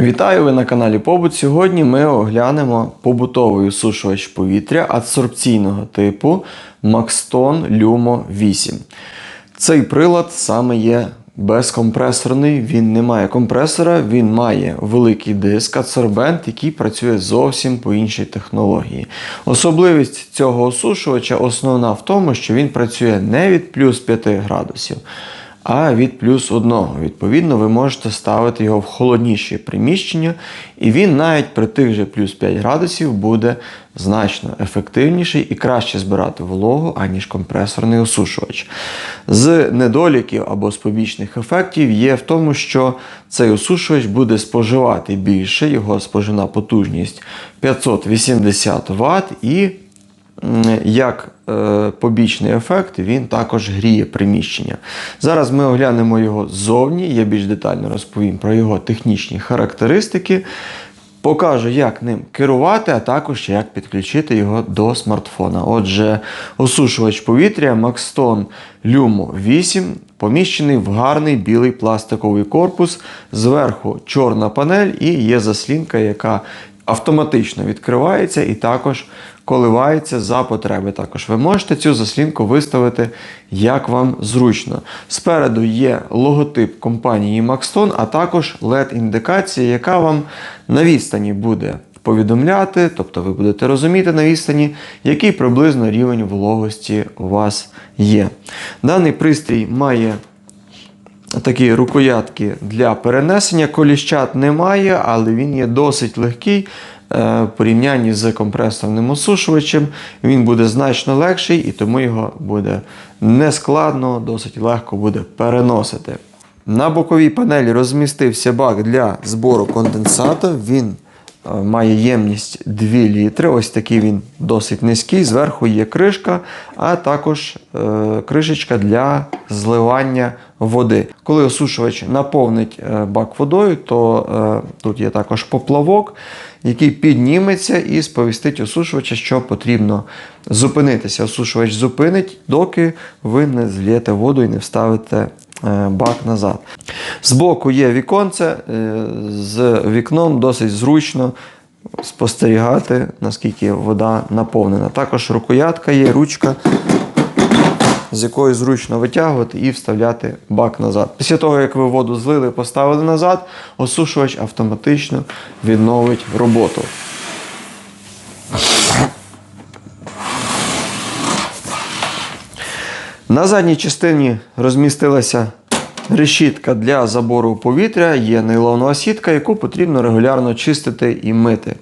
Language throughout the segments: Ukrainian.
Вітаю ви на каналі Побут. Сьогодні ми оглянемо побутовий осушувач повітря адсорбційного типу Maxton Lumo 8. Цей прилад саме є безкомпресорний, він не має компресора, він має великий диск адсорбент, який працює зовсім по іншій технології. Особливість цього осушувача основна в тому, що він працює не від плюс 5 градусів а від плюс 1. Відповідно, ви можете ставити його в холодніші приміщення, і він навіть при тих же плюс 5 градусів буде значно ефективніший і краще збирати вологу, аніж компресорний осушувач. З недоліків або з побічних ефектів є в тому, що цей осушувач буде споживати більше, його споживна потужність 580 Вт і як е, побічний ефект, він також гріє приміщення. Зараз ми оглянемо його ззовні, я більш детально розповім про його технічні характеристики. Покажу, як ним керувати, а також як підключити його до смартфона. Отже, осушувач повітря Maxton Lumo 8 поміщений в гарний білий пластиковий корпус. Зверху чорна панель і є заслінка, яка автоматично відкривається і також коливається за потреби. Також ви можете цю заслінку виставити як вам зручно. Спереду є логотип компанії Maxton, а також LED-індикація, яка вам на відстані буде повідомляти, тобто ви будете розуміти на відстані, який приблизно рівень вологості у вас є. Даний пристрій має такі рукоятки для перенесення. Коліщат немає, але він є досить легкий. Е, в порівнянні з компресорним осушувачем, він буде значно легший і тому його буде нескладно, досить легко буде переносити. На боковій панелі розмістився бак для збору конденсату. Він має ємність 2 літри. Ось такий він досить низький. Зверху є кришка, а також е, кришечка для зливання води. Коли осушувач наповнить е, бак водою, то е, тут є також поплавок, який підніметься і сповістить осушувача, що потрібно зупинитися. Осушувач зупинить, доки ви не злієте воду і не вставите е, бак назад. Збоку є віконце, з вікном досить зручно. Спостерігати, наскільки вода наповнена. Також рукоятка є, ручка з якої зручно витягувати і вставляти бак назад. Після того, як ви воду злили, поставили назад, осушувач автоматично відновить роботу. На задній частині розмістилася решітка для забору повітря, є нейлонова сітка, яку потрібно регулярно чистити і мити. Е,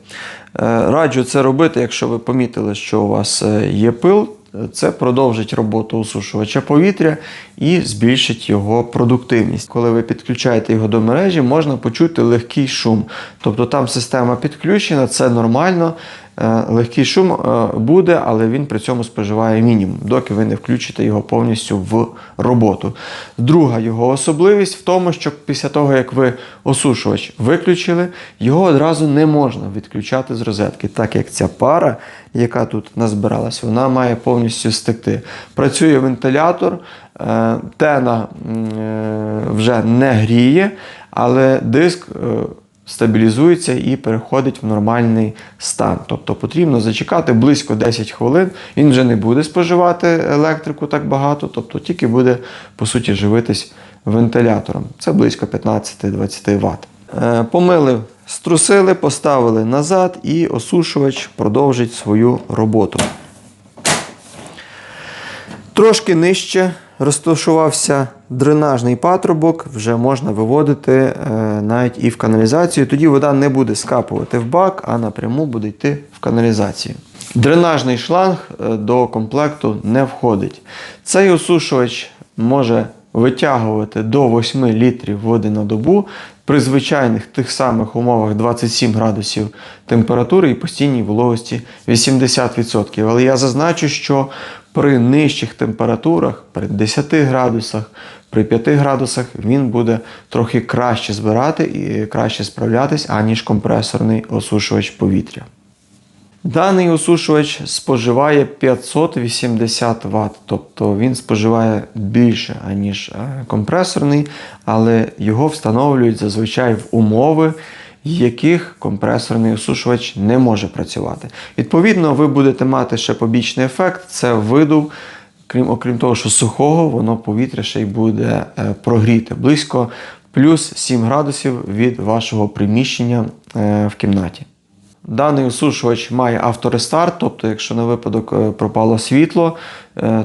раджу це робити, якщо ви помітили, що у вас е, є пил, це продовжить роботу осушувача повітря і збільшить його продуктивність. Коли ви підключаєте його до мережі, можна почути легкий шум. Тобто там система підключена, це нормально. Е, легкий шум е, буде, але він при цьому споживає мінімум, доки ви не включите його повністю в роботу. Друга його особливість в тому, що після того, як ви осушувач виключили, його одразу не можна відключати з розетки, так як ця пара, яка тут назбиралась, вона має повністю стекти. Працює вентилятор, е, тена вже не гріє, але диск стабілізується і переходить в нормальний стан. Тобто потрібно зачекати близько 10 хвилин, він вже не буде споживати електрику так багато, тобто тільки буде, по суті, живитись вентилятором. Це близько 15-20 Вт. Е, помили, струсили, поставили назад і осушувач продовжить свою роботу. Трошки нижче розташувався дренажний патрубок, вже можна виводити е, навіть і в каналізацію. Тоді вода не буде скапувати в бак, а напряму буде йти в каналізацію. Дренажний шланг е, до комплекту не входить. Цей осушувач може витягувати до 8 літрів води на добу при звичайних тих самих умовах 27 градусів температури і постійній вологості 80%. Але я зазначу, що при нижчих температурах, при 10 градусах, при 5 градусах він буде трохи краще збирати і краще справлятись, аніж компресорний осушувач повітря. Даний осушувач споживає 580 Вт, тобто він споживає більше, ніж е, компресорний, але його встановлюють зазвичай в умови, яких компресорний осушувач не може працювати. Відповідно, ви будете мати ще побічний ефект це видув. Крім, окрім того, що сухого, воно повітря ще й буде е, прогріти близько плюс 7 градусів від вашого приміщення е, в кімнаті. Даний осушувач має авторестарт, тобто, якщо на випадок е, пропало світло,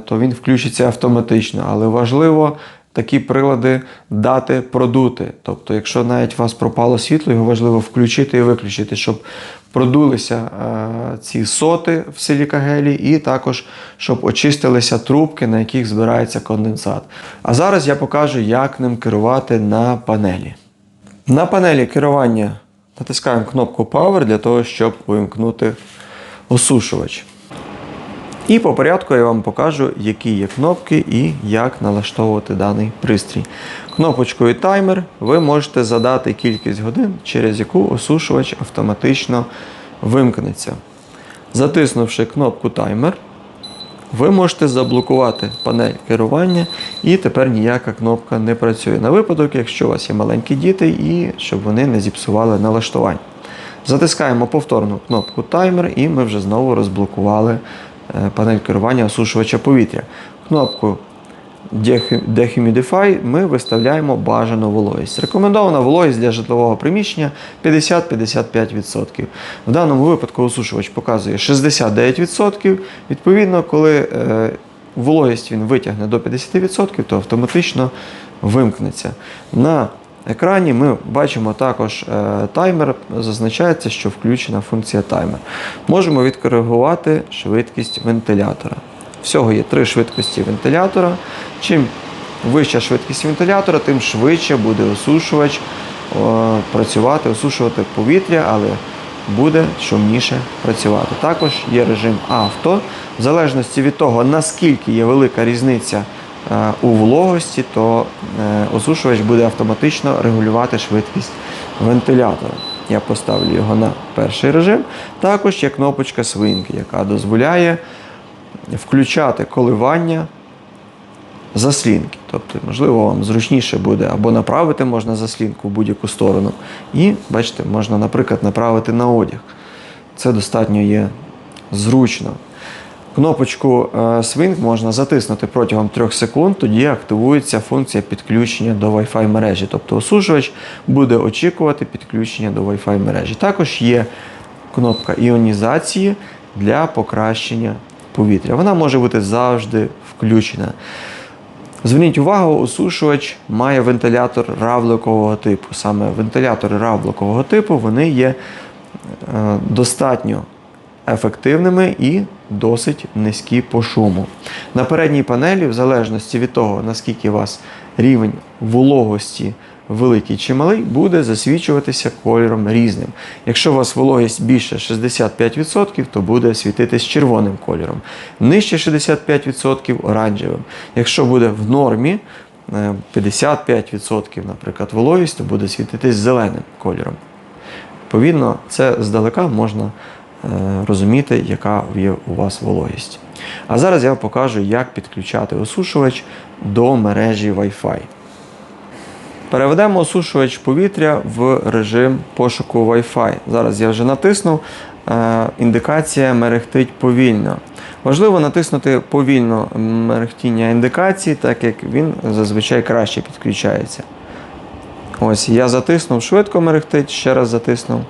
то він включиться автоматично. Але важливо такі прилади дати продути. Тобто, якщо навіть у вас пропало світло, його важливо включити і виключити, щоб продулися е, ці соти в силікагелі, і також щоб очистилися трубки, на яких збирається конденсат. А зараз я покажу, як ним керувати на панелі. На панелі керування натискаємо кнопку Power для того, щоб увімкнути осушувач. І по порядку я вам покажу, які є кнопки і як налаштовувати даний пристрій. Кнопочкою таймер ви можете задати кількість годин, через яку осушувач автоматично вимкнеться. Затиснувши кнопку таймер, ви можете заблокувати панель керування, і тепер ніяка кнопка не працює. На випадок, якщо у вас є маленькі діти, і щоб вони не зіпсували налаштування. Затискаємо повторну кнопку таймер, і ми вже знову розблокували панель керування осушувача повітря. Кнопку Dehumidify ми виставляємо бажану вологість. Рекомендована вологість для житлового приміщення 50-55%. В даному випадку осушувач показує 69%. Відповідно, коли е, вологість він витягне до 50%, то автоматично вимкнеться. На екрані ми бачимо також е, таймер, зазначається, що включена функція таймер. Можемо відкоригувати швидкість вентилятора. Всього є три швидкості вентилятора. Чим вища швидкість вентилятора, тим швидше буде осушувач працювати, осушувати повітря, але буде шумніше працювати. Також є режим авто. В залежності від того, наскільки є велика різниця е, у вологості, то е, осушувач буде автоматично регулювати швидкість вентилятора. Я поставлю його на перший режим. Також є кнопочка свинки, яка дозволяє включати коливання заслінки. Тобто, можливо, вам зручніше буде або направити можна заслінку в будь-яку сторону. І, бачите, можна, наприклад, направити на одяг. Це достатньо є зручно. Кнопочку е, Swing можна затиснути протягом 3 секунд, тоді активується функція підключення до Wi-Fi мережі. Тобто осушувач буде очікувати підключення до Wi-Fi мережі. Також є кнопка іонізації для покращення повітря. Вона може бути завжди включена. Зверніть увагу, осушувач має вентилятор равликового типу. Саме вентилятори равликового типу вони є е, достатньо ефективними і досить низькі по шуму. На передній панелі, в залежності від того, наскільки у вас рівень вологості великий чи малий, буде засвічуватися кольором різним. Якщо у вас вологість більше 65%, то буде світитись червоним кольором. Нижче 65% оранжевим. Якщо буде в нормі 55%, наприклад, вологість, то буде світитись зеленим кольором. Відповідно, це здалека можна е, розуміти, яка є у вас вологість. А зараз я покажу, як підключати осушувач до мережі Wi-Fi. Переведемо осушувач повітря в режим пошуку Wi-Fi. Зараз я вже натиснув. Е, індикація мерехтить повільно. Важливо натиснути повільно мерехтіння індикації, так як він зазвичай краще підключається. Ось, я затиснув, швидко мерехтить, ще раз затиснув.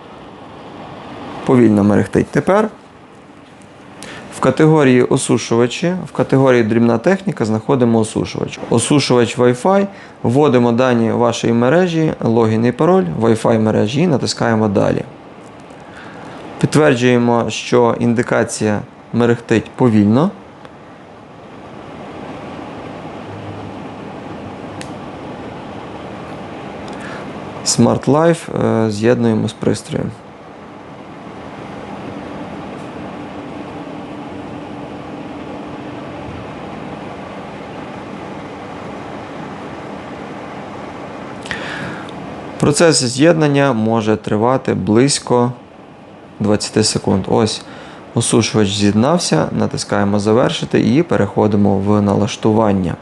Повільно мерехтить. Тепер в категорії осушувачі, в категорії дрібна техніка знаходимо осушувач. Осушувач Wi-Fi, вводимо дані вашої мережі, логін і пароль Wi-Fi мережі і натискаємо далі. Підтверджуємо, що індикація мерехтить повільно. Smart Life е, з'єднуємо з пристроєм. Процес з'єднання може тривати близько 20 секунд. Ось осушувач з'єднався, натискаємо завершити і переходимо в налаштування.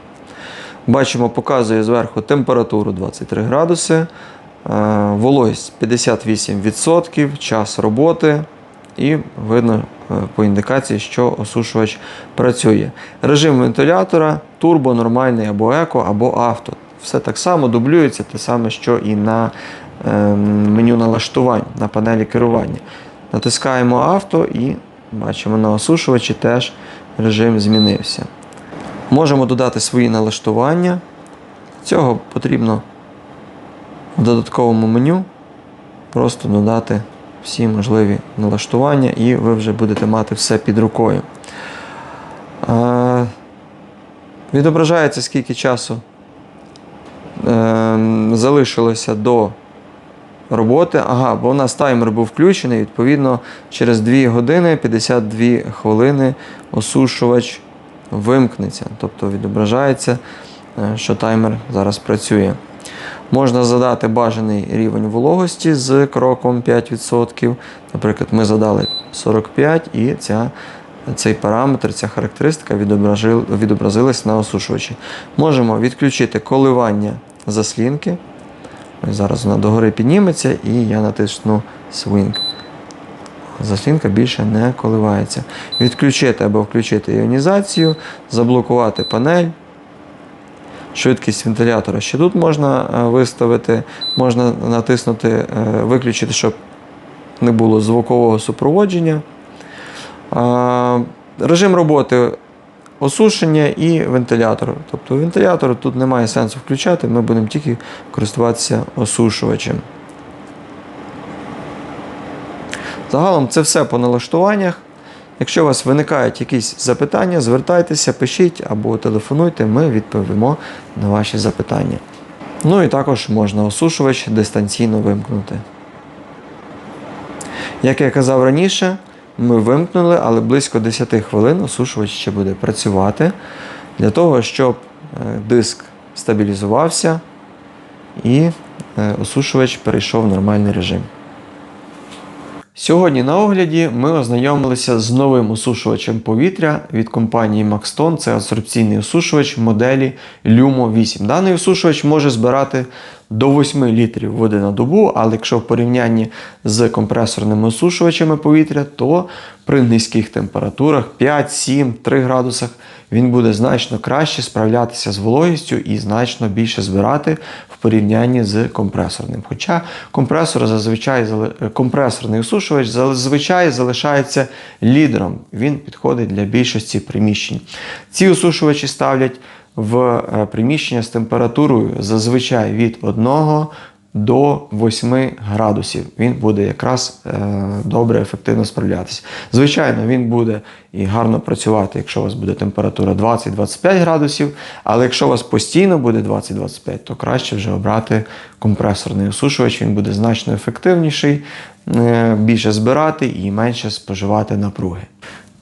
Бачимо, показує зверху температуру 23 градуси, вологість 58%, час роботи, і видно е, по індикації, що осушувач працює. Режим вентилятора турбо, нормальний або еко, або авто. Все так само дублюється, те саме, що і на е, меню налаштувань, на панелі керування. Натискаємо авто і бачимо на осушувачі теж режим змінився. Можемо додати свої налаштування. Цього потрібно в додатковому меню просто додати всі можливі налаштування, і ви вже будете мати все під рукою. Е, Відображається, скільки часу залишилося до роботи. Ага, бо у нас таймер був включений, відповідно, через 2 години 52 хвилини осушувач вимкнеться. Тобто відображається, е, що таймер зараз працює. Можна задати бажаний рівень вологості з кроком 5%. Наприклад, ми задали 45 і ця, цей параметр, ця характеристика відобразилась на осушувачі. Можемо відключити коливання заслінки. Ось зараз вона догори підніметься і я натисну Swing. Заслінка більше не коливається. Відключити або включити іонізацію, заблокувати панель. Швидкість вентилятора ще тут можна е, виставити, можна натиснути, е, виключити, щоб не було звукового супроводження. Режим роботи осушення і вентилятор. Тобто вентилятор тут немає сенсу включати, ми будемо тільки користуватися осушувачем. Загалом це все по налаштуваннях. Якщо у вас виникають якісь запитання, звертайтеся, пишіть або телефонуйте, ми відповімо на ваші запитання. Ну і також можна осушувач дистанційно вимкнути. Як я казав раніше, ми вимкнули, але близько 10 хвилин осушувач ще буде працювати для того, щоб е, диск стабілізувався і е, осушувач перейшов в нормальний режим. Сьогодні на огляді ми ознайомилися з новим осушувачем повітря від компанії Maxton. Це адсорбційний осушувач моделі Lumo 8. Даний осушувач може збирати до 8 літрів води на добу, але якщо в порівнянні з компресорними осушувачами повітря, то при низьких температурах 5, 7, 3 градусах він буде значно краще справлятися з вологістю і значно більше збирати в порівнянні з компресорним. Хоча компресор зазвичай компресорний осушувач зазвичай залишається лідером. Він підходить для більшості приміщень. Ці осушувачі ставлять в е, приміщення з температурою зазвичай від 1 до 8 градусів. Він буде якраз е, добре, ефективно справлятися. Звичайно, він буде і гарно працювати, якщо у вас буде температура 20-25 градусів, але якщо у вас постійно буде 20-25, то краще вже обрати компресорний осушувач, він буде значно ефективніший, е, більше збирати і менше споживати напруги.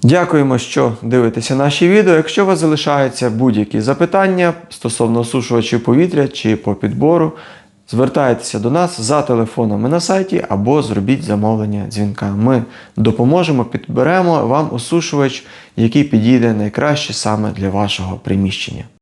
Дякуємо, що дивитеся наші відео. Якщо у вас залишаються будь-які запитання стосовно осушувачів повітря чи по підбору, звертайтеся до нас за телефонами на сайті або зробіть замовлення дзвінка. Ми допоможемо, підберемо вам осушувач, який підійде найкраще саме для вашого приміщення.